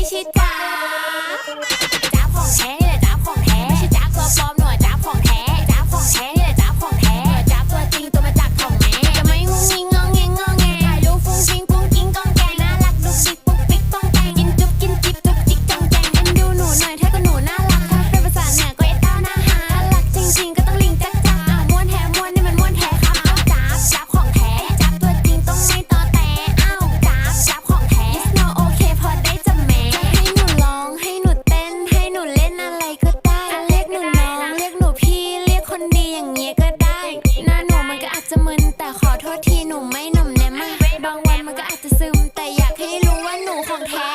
ไม่ใช่จ้าจ้ นดีอย่างเงี้ยก็ได้หน้าหนูมันก็อาจจะมึนแต่ขอโทษทีหนูไม่หน่มแนมมากบางวันมันก็อาจจะซึมแต่อยากให้รู้ว่าหนูของแท้